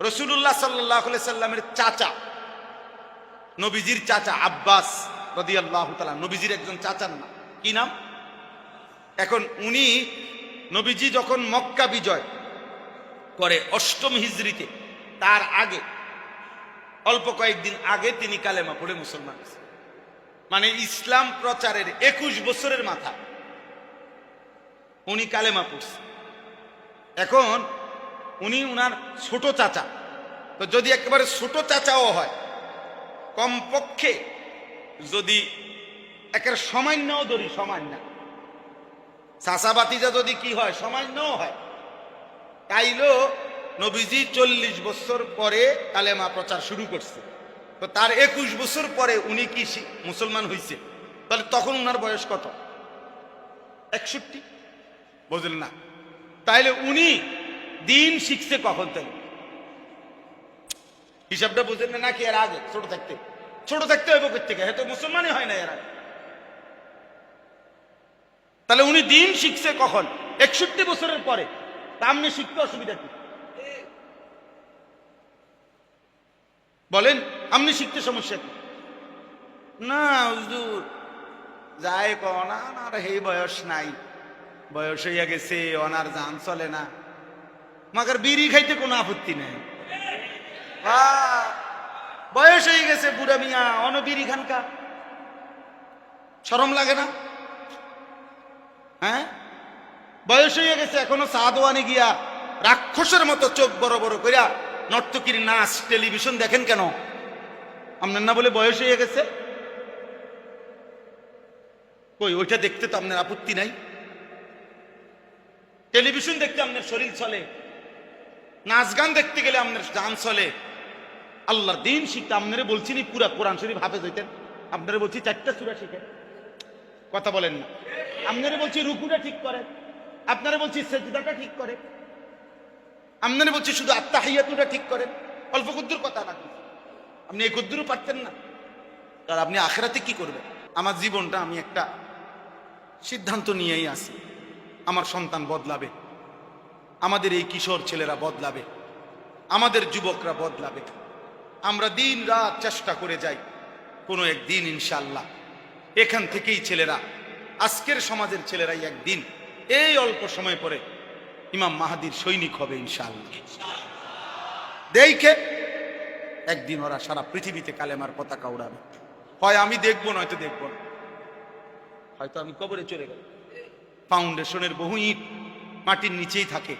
রসুল্লাহ সাল্লাহ সাল্লামের চাচা, নবীজির চাচা আব্বাস রদি আল্লাহ নবীজির একজন চাচার নাম। কি নাম? এখন উনি নবীজি যখন মক্কা বিজয় করে অষ্টম হিজড়িতে, তার আগে, অল্প কয়েকদিন আগে তিনি কালেমা পড়ে মুসলমান মানে ইসলাম প্রচারের একুশ বছরের মাথা। উনি কালেমা পড়ছে এখন উনি উনার ছোট চাচা। তো যদি একেবারে ছোট চাচাও হয়, কমপক্ষে যদি একের সামান্যও ধরি, সামান্য। চাচাবাতিজা যদি কি হয়, সামান্যও হয়। তাইলেও নবীজি চল্লিশ বছর পরে কালেমা প্রচার শুরু করছে। তো তার একুশ বছর পরে উনি কি মুসলমান হয়েছে তাহলে তখন উনার বয়স কত? একষট্টি? বুঝলেন না? তাইলে উনি দিন শিখছে কখন থেকে? হিসাবটা বুঝলেন না নাকি এর আগে? ছোট থাকতে। ছোট থাকতে হইব থেকে হয়তো মুসলমানই হয় না এর আগে। তাহলে উনি দিন শিখছে কখন? একষট্টি বছরের পরে। তা শিখতে অসুবিধা কি? বলেন, আপনি শিখতে সমস্যা কি? না, হুজুর। যায় কন আর এই বয়স নাই। বয়স হইয়া গেছে, অনার জান চলে না। মাগার বিড়ি খাইতে কোনো আপত্তি নেই। বয়স হয়ে গেছে বুড়া মিয়া, অন বিড়ি খানকা সরম লাগে না? হ্যাঁ? বয়স হয়ে গেছে, এখনও সাদওয়ানে গিয়া রাক্ষসের মতো চোখ বড় বড় কইরা নর্তকীর নাচ, টেলিভিশন দেখেন কেন? আপনার না বলে বয়স হয়ে গেছে? কই, ওইটা দেখতে তো আপনার আপত্তি নাই? টেলিভিশন দেখতে আপনার শরীর চলে। নাচ গান দেখতে গেলে আপনার গান চলে। আল্লাহর দিন শিখতে আপনারা বলছি নি, পুরা কোরআন শরীফ হাফেজ হইতেন। আপনারা বলছি চারটা সুরা শিখেন। কথা বলেন না। আপনারা বলছি রুকুটা ঠিক করেন। আপনারা বলছি সেজদাটা ঠিক করে আপনারা বলছি শুধু আত্মা আত্মাহিয়াতুটা ঠিক করেন। অল্প কুদ্দুর কথা না। আপনি এই কুদ্দুরও পারতেন না। আর আপনি আখেরাতে কি করবেন? আমার জীবনটা আমি একটা সিদ্ধান্ত নিয়েই আসি আমার সন্তান বদলাবে। আমাদের এই কিশোর ছেলেরা বদলাবে, আমাদের যুবকরা বদলাবে। আমরা দিন রাত চেষ্টা করে যাই, কোনো একদিন ইনশাল্লাহ এখান থেকেই ছেলেরা, আজকের সমাজের ছেলেরাই একদিন, এই অল্প সময় পরে ইমাম মাহাদির সৈনিক হবে ইনশাল্লাহ দেখে একদিন ওরা সারা পৃথিবীতে কালেমার পতাকা উড়াবে। হয় আমি দেখব, নয়তো দেখব না। হয়তো আমি কবরে চলে গেল ফাউন্ডেশনের বহু ইট মাটির নিচেই থাকে।